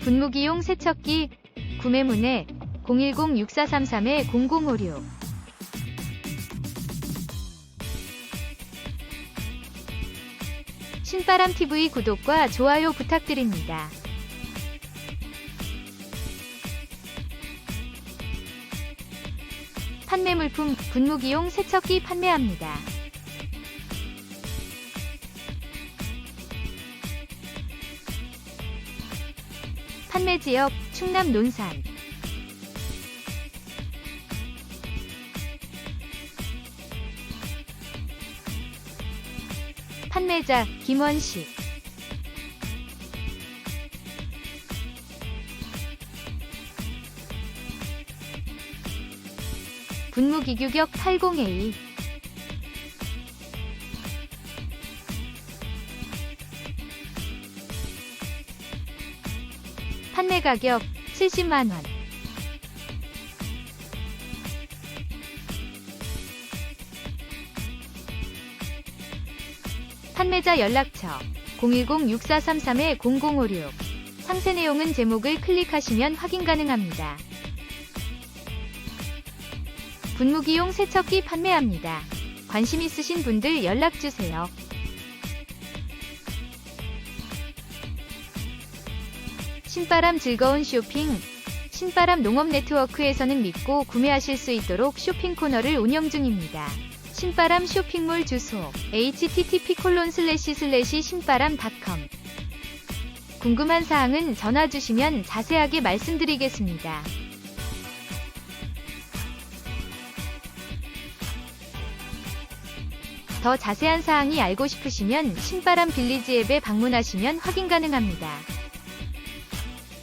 분무기용 세척기 구매문의 010-6433-0056 신바람TV 구독과 좋아요 부탁드립니다. 판매 물품 분무기용 세척기 판매합니다. 판매 지역 충남 논산. 판매자 김원식. 분무기 규격 80A 판매 가격 70만원 판매자 연락처 010-6433-0056 상세 내용은 제목을 클릭하시면 확인 가능합니다. 분무기용 세척기 판매합니다. 관심 있으신 분들 연락주세요. 신바람 즐거운 쇼핑 신바람 농업 네트워크에서는 믿고 구매하실 수 있도록 쇼핑 코너를 운영 중입니다. 신바람 쇼핑몰 주소 http 신바람닷컴 궁금한 사항은 전화 주시면 자세하게 말씀드리겠습니다. 더 자세한 사항이 알고 싶으시면 신바람 빌리지 앱에 방문하시면 확인 가능합니다.